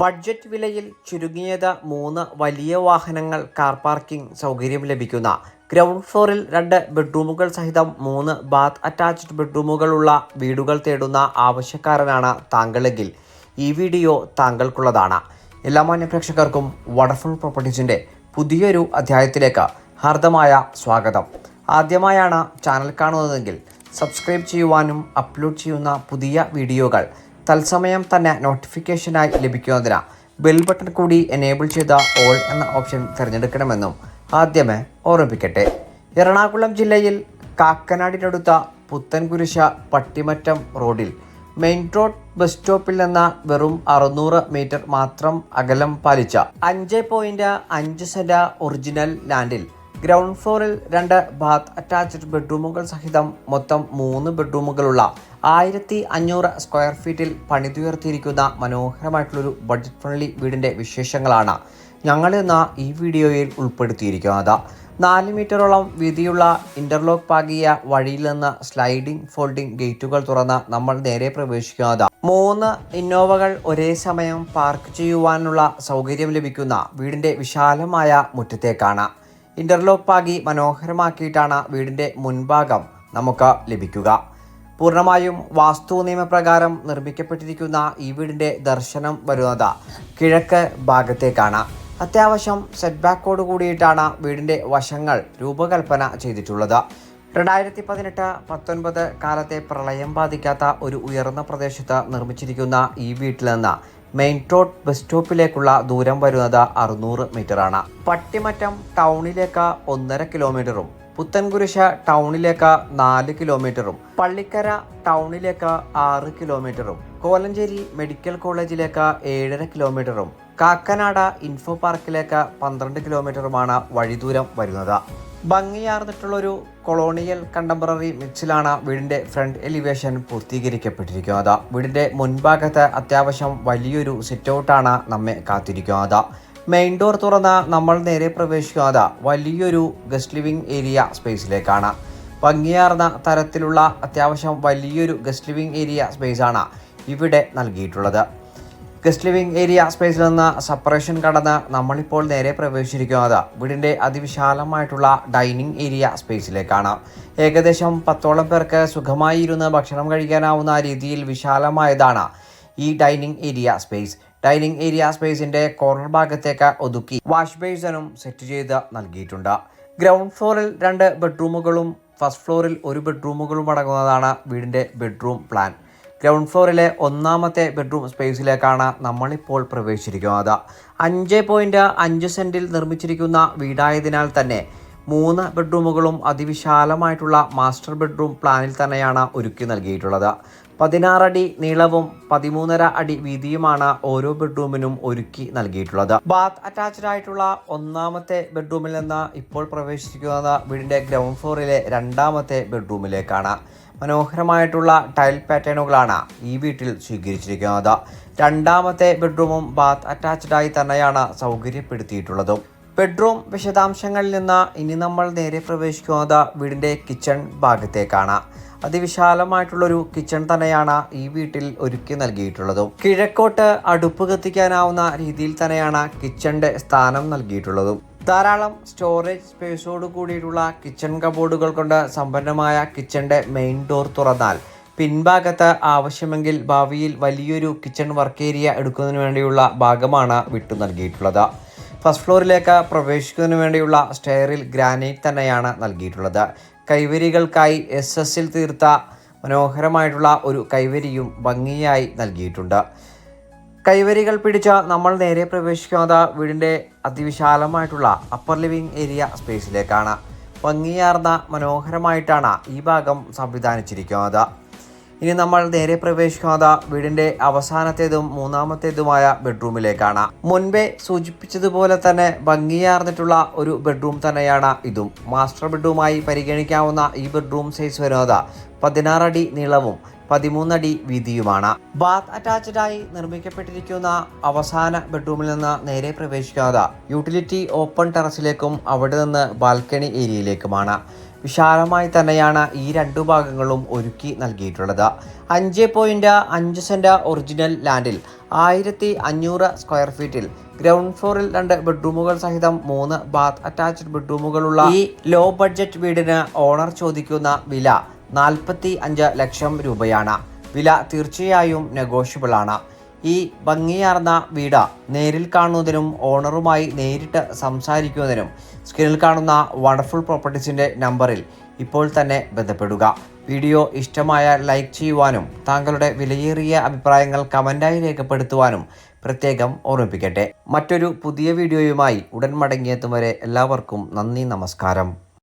Budget വിലയിൽ ചുരുങ്ങിയത് മൂന്ന് വലിയ വാഹനങ്ങൾ കാർ പാർക്കിംഗ് സൗകര്യം ലഭിക്കുന്ന. ഗ്രൗണ്ട് ഫ്ലോറിൽ രണ്ട് ബെഡ്റൂമുകൾ സഹിതം മൂന്ന് ബാത്ത് അറ്റാച്ച്ഡ് ബെഡ്റൂമുകളുള്ള വീടുകൾ തേടുന്ന ആവശ്യക്കാരനാണ് താങ്കളെങ്കിൽ. ഈ വീഡിയോ താങ്കൾക്കുള്ളതാണ്. എല്ലാ മാന്യപ്രേക്ഷകർക്കും വടഫുൾ പ്രോപ്പർട്ടീസിന്റെ പുതിയൊരു അധ്യായത്തിലേക്ക് ഹാർദമായ സ്വാഗതം. ആദ്യമായാണ് ചാനൽ കാണുന്നതെങ്കിൽ സബ്സ്ക്രൈബ് ചെയ്യുവാനും അപ്ലോഡ് ചെയ്യുന്ന പുതിയ വീഡിയോകൾ തത്സമയം തന്നെ നോട്ടിഫിക്കേഷനായി ലഭിക്കുന്നതിന് ബെൽ ബട്ടൺ കൂടി എനേബിൾ ചെയ്ത ഓൾ എന്ന ഓപ്ഷൻ തിരഞ്ഞെടുക്കണമെന്നും ആദ്യമേ ഓർമ്മിപ്പിക്കട്ടെ. എറണാകുളം ജില്ലയിൽ കാക്കനാടിനടുത്ത പുത്തൻകുരിശ പട്ടിമറ്റം റോഡിൽ മെയിൻ റോഡ് ബസ് സ്റ്റോപ്പിൽ നിന്ന് വെറും അറുന്നൂറ് മീറ്റർ മാത്രം അകലം പാലിച്ച അഞ്ച് പോയിന്റ് അഞ്ച് സെന്റ് ഒറിജിനൽ ലാൻഡിൽ ഗ്രൗണ്ട് ഫ്ലോറിൽ രണ്ട് ബാത്ത് അറ്റാച്ച്ഡ് ബെഡ്റൂമുകൾ സഹിതം മൊത്തം മൂന്ന് ബെഡ്റൂമുകളുള്ള ആയിരത്തി അഞ്ഞൂറ് സ്ക്വയർ ഫീറ്റിൽ പണിതുയർത്തിയിരിക്കുന്ന മനോഹരമായിട്ടുള്ളൊരു ബഡ്ജറ്റ് ഫ്രണ്ട്ലി വീടിന്റെ വിശേഷങ്ങളാണ് ഞങ്ങൾ ഇന്ന് ഈ വീഡിയോയിൽ ഉൾപ്പെടുത്തിയിരിക്കുന്നത്. നാല് മീറ്ററോളം വീതിയുള്ള ഇന്റർലോക്ക് പാകിയ വഴിയിൽ നിന്ന് സ്ലൈഡിംഗ് ഫോൾഡിംഗ് ഗേറ്റുകൾ തുറന്ന് നമ്മൾ നേരെ പ്രവേശിക്കുന്നത്. മൂന്ന് ഇന്നോവകൾ ഒരേ സമയം പാർക്ക് ചെയ്യുവാനുള്ള സൗകര്യം ലഭിക്കുന്ന വീടിന്റെ വിശാലമായ മുറ്റത്തേക്കാണ്. ഇന്റർലോക്ക് പാകി മനോഹരമാക്കിയിട്ടാണ് വീടിന്റെ മുൻഭാഗം നമുക്ക് ലഭിക്കുക. പൂർണമായും വാസ്തു നിയമപ്രകാരം നിർമ്മിക്കപ്പെട്ടിരിക്കുന്ന ഈ വീടിന്റെ ദർശനം വരുന്നത് കിഴക്ക് ഭാഗത്തേക്കാണ്. അത്യാവശ്യം സെറ്റ് ബാക്കോട് കൂടിയിട്ടാണ് വീടിന്റെ വശങ്ങൾ രൂപകൽപ്പന ചെയ്തിട്ടുള്ളത്. രണ്ടായിരത്തി പതിനെട്ട് പത്തൊൻപത് കാലത്തെ പ്രളയം ബാധിക്കാത്ത ഒരു ഉയർന്ന പ്രദേശത്ത് നിർമ്മിച്ചിരിക്കുന്ന ഈ വീട്ടിൽ നിന്ന് മെയിൻ റോഡ് ബസ് സ്റ്റോപ്പിലേക്കുള്ള ദൂരം വരുന്നത് അറുന്നൂറ് മീറ്ററാണ്. പട്ടിമറ്റം ടൗണിലേക്ക് ഒന്നര കിലോമീറ്ററും പുത്തൻകുരിശ ടൗണിലേക്ക് നാല് കിലോമീറ്ററും പള്ളിക്കര ടൗണിലേക്ക് ആറ് കിലോമീറ്ററും കോലഞ്ചേരി മെഡിക്കൽ കോളേജിലേക്ക് ഏഴര കിലോമീറ്ററും കാക്കനാട ഇൻഫോ പാർക്കിലേക്ക് പന്ത്രണ്ട് കിലോമീറ്ററുമാണ് വഴിദൂരം വരുന്നത്. ഭംഗിയാർന്നിട്ടുള്ളൊരു കൊളോണിയൽ കണ്ടംപററി മിക്സിലാണ് വീടിന്റെ ഫ്രണ്ട് എലിവേഷൻ പൂർത്തീകരിക്കപ്പെട്ടിരിക്കുന്നത് വീടിന്റെ മുൻഭാഗത്ത് അത്യാവശ്യം വലിയൊരു സിറ്റ് ഔട്ടാണ് നമ്മെ കാത്തിരിക്കുന്നത് മെയിൻ ഡോർ തുറന്ന് നമ്മൾ നേരെ പ്രവേശിക്കുന്നത് വലിയൊരു ഗസ്റ്റ് ലിവിംഗ് ഏരിയ സ്പേസിലേക്കാണ്. ഭംഗിയാർന്ന തരത്തിലുള്ള അത്യാവശ്യം വലിയൊരു ഗസ്റ്റ് ലിവിംഗ് ഏരിയ സ്പേസാണ് ഇവിടെ നൽകിയിട്ടുള്ളത്. ഗസ്റ്റ് ലിവിംഗ് ഏരിയ സ്പേസിൽ നിന്ന് സെപ്പറേഷൻ കടന്ന് നമ്മളിപ്പോൾ നേരെ പ്രവേശിച്ചിരിക്കുന്നത് വീടിന്റെ അതിവിശാലമായിട്ടുള്ള ഡൈനിങ് ഏരിയ സ്പേസിലേക്കാണ്. ഏകദേശം പത്തോളം പേർക്ക് സുഖമായി ഇരുന്ന് ഭക്ഷണം കഴിക്കാനാവുന്ന രീതിയിൽ വിശാലമായതാണ് ഈ dining area space. Dining area സ്പേസിന്റെ കോർണർ ഭാഗത്തേക്ക് ഒതുക്കി വാഷ് ബേസനും സെറ്റ് ചെയ്ത് നൽകിയിട്ടുണ്ട്. ഗ്രൗണ്ട് ഫ്ലോറിൽ രണ്ട് ബെഡ്റൂമുകളും ഫസ്റ്റ് ഫ്ലോറിൽ ഒരു ബെഡ്റൂമുകളും അടങ്ങുന്നതാണ് വീടിന്റെ ബെഡ്റൂം പ്ലാൻ. ഗ്രൗണ്ട് ഫ്ലോറിലെ ഒന്നാമത്തെ ബെഡ്റൂം സ്പേസിലേക്കാണ് നമ്മളിപ്പോൾ പ്രവേശിച്ചിരിക്കുന്നത്. അഞ്ച് പോയിന്റ് അഞ്ച് സെന്റിൽ നിർമ്മിച്ചിരിക്കുന്ന വീടായതിനാൽ തന്നെ മൂന്ന് ബെഡ്റൂമുകളും അതിവിശാലമായിട്ടുള്ള മാസ്റ്റർ ബെഡ്റൂം പ്ലാനിൽ തന്നെയാണ് ഒരുക്കി നൽകിയിട്ടുള്ളത്. പതിനാറടി നീളവും പതിമൂന്നര അടി വീതിയുമാണ് ഓരോ ബെഡ്റൂമിനും ഒരുക്കി നൽകിയിട്ടുള്ളത്. ബാത്ത് അറ്റാച്ച്ഡ് ആയിട്ടുള്ള ഒന്നാമത്തെ ബെഡ്റൂമിൽ നിന്ന് ഇപ്പോൾ പ്രവേശിക്കുന്നത് വീടിന്റെ ഗ്രൗണ്ട് ഫ്ലോറിലെ രണ്ടാമത്തെ ബെഡ്റൂമിലേക്കാണ്. മനോഹരമായിട്ടുള്ള ടൈൽ പാറ്റേണുകളാണ് ഈ വീട്ടിൽ സ്വീകരിച്ചിരിക്കുന്നത്. രണ്ടാമത്തെ ബെഡ്റൂമും ബാത്ത് അറ്റാച്ച്ഡ് ആയി തന്നെയാണ് സൗകര്യപ്പെടുത്തിയിട്ടുള്ളതും. ബെഡ്റൂം വിശദാംശങ്ങളിൽ നിന്ന് ഇനി നമ്മൾ നേരെ പ്രവേശിക്കുന്നത് വീടിന്റെ കിച്ചൺ ഭാഗത്തേക്കാണ്. അതിവിശാലമായിട്ടുള്ളൊരു കിച്ചൺ തന്നെയാണ് ഈ വീട്ടിൽ ഒരുക്കി നൽകിയിട്ടുള്ളതും. കിഴക്കോട്ട് അടുപ്പ് കത്തിക്കാനാവുന്ന രീതിയിൽ തന്നെയാണ് കിച്ചന്റെ സ്ഥാനം നൽകിയിട്ടുള്ളതും. ധാരാളം സ്റ്റോറേജ് സ്പേസോട് കൂടിയിട്ടുള്ള കിച്ചൺ കബോർഡുകൾ കൊണ്ട് സമ്പന്നമായ കിച്ചന്റെ മെയിൻ ഡോർ തുറന്നാൽ പിൻഭാഗത്ത് ആവശ്യമെങ്കിൽ ഭാവിയിൽ വലിയൊരു കിച്ചൺ വർക്ക് ഏരിയ എടുക്കുന്നതിന് വേണ്ടിയുള്ള ഭാഗമാണ് വിട്ടു നൽകിയിട്ടുള്ളത്. ഫസ്റ്റ് ഫ്ലോറിലേക്ക് പ്രവേശിക്കുന്നതിന് വേണ്ടിയുള്ള സ്റ്റെയറിൽ ഗ്രാനൈറ്റ് തന്നെയാണ് നൽകിയിട്ടുള്ളത്. കൈവരികൾക്കായി എസ് എസിൽ തീർത്ത മനോഹരമായിട്ടുള്ള ഒരു കൈവരിയും ഭംഗിയായി നൽകിയിട്ടുണ്ട്. കൈവരികൾ പിടിച്ച നമ്മൾ നേരെ പ്രവേശിക്കുന്നത് വീടിന്റെ അതിവിശാലമായിട്ടുള്ള അപ്പർ ലിവിംഗ് ഏരിയ സ്പേസിലേക്കാണ് ഭംഗിയാർന്ന മനോഹരമായിട്ടാണ് ഈ ഭാഗം സംവിധാനിച്ചിരിക്കുന്നത്. ഇനി നമ്മൾ നേരെ പ്രവേശിക്കുന്നത് വീടിന്റെ അവസാനത്തേതും മൂന്നാമത്തേതുമായ ബെഡ്റൂമിലേക്കാണ്. മുൻപേ സൂചിപ്പിച്ചതുപോലെ തന്നെ ഭംഗിയാർന്നിട്ടുള്ള ഒരു ബെഡ്റൂം തന്നെയാണ് ഇതും. മാസ്റ്റർ ബെഡ്റൂമായി പരിഗണിക്കാവുന്ന ഈ ബെഡ്റൂം സൈസ് വരുന്നത് പതിനാറടി നീളവും പതിമൂന്നടി വീതിയുമാണ്. ബാത്ത് അറ്റാച്ച്ഡ് ആയി നിർമ്മിക്കപ്പെട്ടിരിക്കുന്ന അവസാന ബെഡ്റൂമിൽ നിന്ന് നേരെ പ്രവേശിക്കുന്നത് യൂട്ടിലിറ്റി ഓപ്പൺ ടെറസിലേക്കും അവിടെ നിന്ന് ബാൽക്കണി ഏരിയയിലേക്കുമാണ്. വിശാലമായി തന്നെയാണ് ഈ രണ്ടു ഭാഗങ്ങളും ഒരുക്കി നൽകിയിട്ടുള്ളത്. അഞ്ച് പോയിന്റ് അഞ്ച് സെന്റ് ഒറിജിനൽ ലാൻഡിൽ ആയിരത്തി അഞ്ഞൂറ് സ്ക്വയർ ഫീറ്റിൽ ഗ്രൗണ്ട് ഫ്ലോറിൽ രണ്ട് ബെഡ്റൂമുകൾ സഹിതം മൂന്ന് ബാത്ത് അറ്റാച്ച്ഡ് ബെഡ്റൂമുകളുള്ള ഈ ലോ ബഡ്ജറ്റ് വീടിന് ഓണർ ചോദിക്കുന്ന വില നാൽപ്പത്തി അഞ്ച് ലക്ഷം രൂപയാണ്. വില തീർച്ചയായും നെഗോഷ്യബിൾ ആണ്. ഈ ഭംഗിയാർന്ന വീട നേരിൽ കാണുന്നതിനും ഓണറുമായി നേരിട്ട് സംസാരിക്കുന്നതിനും സ്ക്രീനിൽ കാണുന്ന വണ്ടർഫുൾ പ്രോപ്പർട്ടീസിന്റെ നമ്പറിൽ ഇപ്പോൾ തന്നെ ബന്ധപ്പെടുക. വീഡിയോ ഇഷ്ടമായ ലൈക്ക് ചെയ്യുവാനും താങ്കളുടെ വിലയേറിയ അഭിപ്രായങ്ങൾ കമന്റായി രേഖപ്പെടുത്തുവാനും പ്രത്യേകം ഓർമ്മിപ്പിക്കട്ടെ. മറ്റൊരു പുതിയ വീഡിയോയുമായി ഉടൻ മടങ്ങിയെത്തും വരെ എല്ലാവർക്കും നന്ദി നമസ്കാരം.